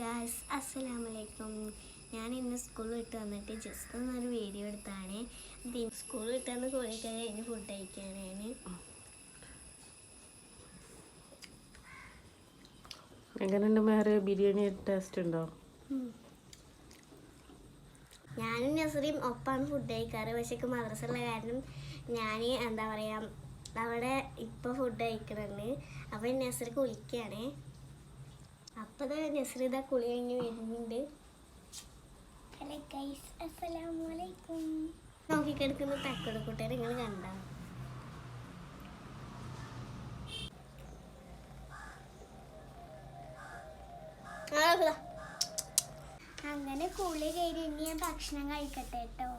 Guys അസ്സലാമലൈക്കും ഞാൻ ഇന്ന് സ്കൂൾ വിട്ട് വന്നിട്ട് ജസ്റ്റ് ഒന്നൊരു വീഡിയോ എടുത്താണ്. സ്കൂൾ വിട്ട് വന്ന് കോഴിക്കറി കഴിഞ്ഞ് ഫുഡ് കഴിക്കാനാണ്. എങ്ങനെയുണ്ട് മേറെ ബിരിയാണി ടേസ്റ്റ് ഉണ്ടോ? ഞാനും നസറിയും ഒപ്പാണ് ഫുഡ് കഴിക്കാറ്. പക്ഷേ മദ്രസുള്ള കാരണം ഞാൻ എന്താ പറയുക അവിടെ ഇപ്പോൾ ഫുഡ് കഴിക്കുന്നുണ്ട് അപ്പം നസറി കുളിക്കുകയാണ് അപ്പോൾ നസ്രിത കുളി കഴിഞ്ഞ് വരുന്നുണ്ട്. ഹലോ ഗൈസ് അസ്സലാമലൈക്കും നോക്കിക്കിടക്കുന്ന തക്കട് കൂട്ടുകാർ നിങ്ങൾ കണ്ടോ. അങ്ങനെ കുളി കഴിഞ്ഞ് ഇനി ഞാൻ ഭക്ഷണം കഴിക്കട്ടെ കേട്ടോ.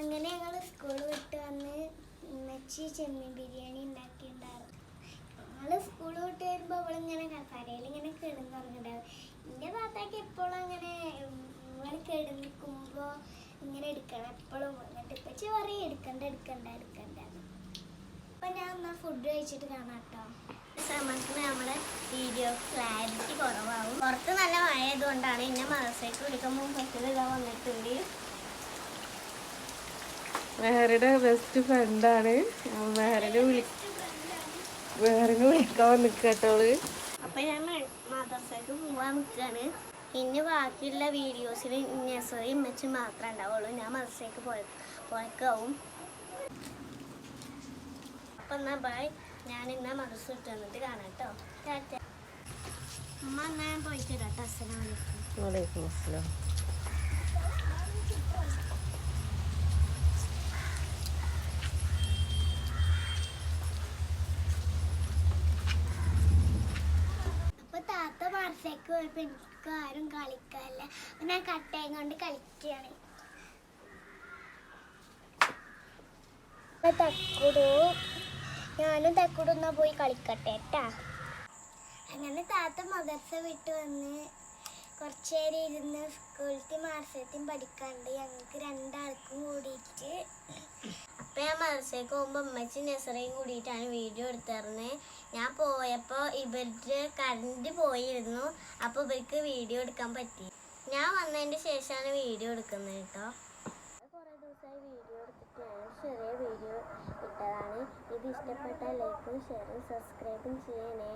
അങ്ങനെ ഞങ്ങൾ സ്കൂൾ വിട്ട് വന്ന് ഉമ്മച്ചി ചെമ്മീൻ ബിരിയാണി ഉണ്ടാക്കിയിട്ടുണ്ടായിരുന്നു. ഞങ്ങൾ സ്കൂൾ വിട്ട് വരുമ്പോൾ അവളിങ്ങനെ കസേരയിൽ ഇങ്ങനെ കിടന്നുറങ്ങിണ്ടാവും എന്റെ താത്താക്ക് എപ്പോഴും അങ്ങനെ നിങ്ങൾ കിടന്നിക്കുമ്പോൾ ഇങ്ങനെ എടുക്കണം എപ്പോഴും എന്നിട്ട് ഇപ്പച്ചി പറയും എടുക്കണ്ട എടുക്കണ്ട എടുക്കണ്ട അപ്പൊ ഞാൻ എന്നാ ഫുഡ് കഴിച്ചിട്ട് കാണാം കേട്ടോ. സമയത്ത് നമ്മുടെ വീഡിയോ ക്ലാരിറ്റി കുറവാകും പുറത്ത് നല്ല മഴ ആയതുകൊണ്ടാണ് എന്നെ മദർസയ്ക്ക് വിളിക്കുമ്പോൾ പറ്റുന്നില്ല വന്നിട്ടുണ്ട് മേഹരുടെ ബെസ്റ്റ് ഫ്രണ്ടാണ് മെഹറിനെ വിളി മെഹറിനെ വിളിക്കാൻ നിൽക്കട്ടോൾ അപ്പൊ ഞാൻ മദർസൈക്ക് പോവാൻ നിൽക്കാണ് ഇനി ബാക്കിയുള്ള വീഡിയോസിൽ നെസറി ഇമ്മച്ച് മാത്രമേ ഉണ്ടാവുള്ളൂ. ഞാൻ മദർസൈക്ക് പോയ പോയക്കാവും. അപ്പൊ എന്നാ ബൈ ഞാൻ ഇന്നാ മദർസ് വിട്ട് വന്നിട്ട് കാണാം കേട്ടോ. ടാറ്റ. അമ്മ എന്നാ ഞാൻ പോയിട്ട് കേട്ടോ അസ്സലാമു അലൈക്കും. വലൈക്കും അസ്സലാം അപ്പൊ താത്ത പോയപ്പോൾ പോയപ്പോ എനിക്ക് ആരും കളിക്കാറില്ല ഞാൻ കട്ടയും കൊണ്ട് കളിക്കുകയാണ്. തക്കുടു ഞാനും തക്കുടു എന്നാ പോയി കളിക്കട്ടെ കേട്ടാ അങ്ങനെ താത്ത മദർസ വിട്ട് വന്ന് കുറച്ച് നേരം ഇരുന്ന് സ്കൂളിലത്തെ മാർസത്തെയും പഠിക്കാണ്ട് ഞങ്ങൾക്ക് രണ്ടാൾക്കും കൂടിയിട്ട് മദർസയ്ക്ക് പോകുമ്പോൾ അമ്മച്ചി നെസറയും കൂടിയിട്ടാണ് വീഡിയോ എടുത്തിരുന്നത് ഞാൻ പോയപ്പോൾ ഇവരുടെ കറണ്ട് പോയിരുന്നു. അപ്പോൾ ഇവർക്ക് വീഡിയോ എടുക്കാൻ പറ്റി. ഞാൻ വന്നതിന്റെ ശേഷമാണ് വീഡിയോ എടുക്കുന്നത് കേട്ടോ. കുറേ ദിവസമായി വീഡിയോ എടുത്തിട്ട് ചെറിയ വീഡിയോ ഇട്ടതാണ്. ഇത് ഇഷ്ടപ്പെട്ട ലൈക്കും ഷെയറും സബ്സ്ക്രൈബും ചെയ്യണേ.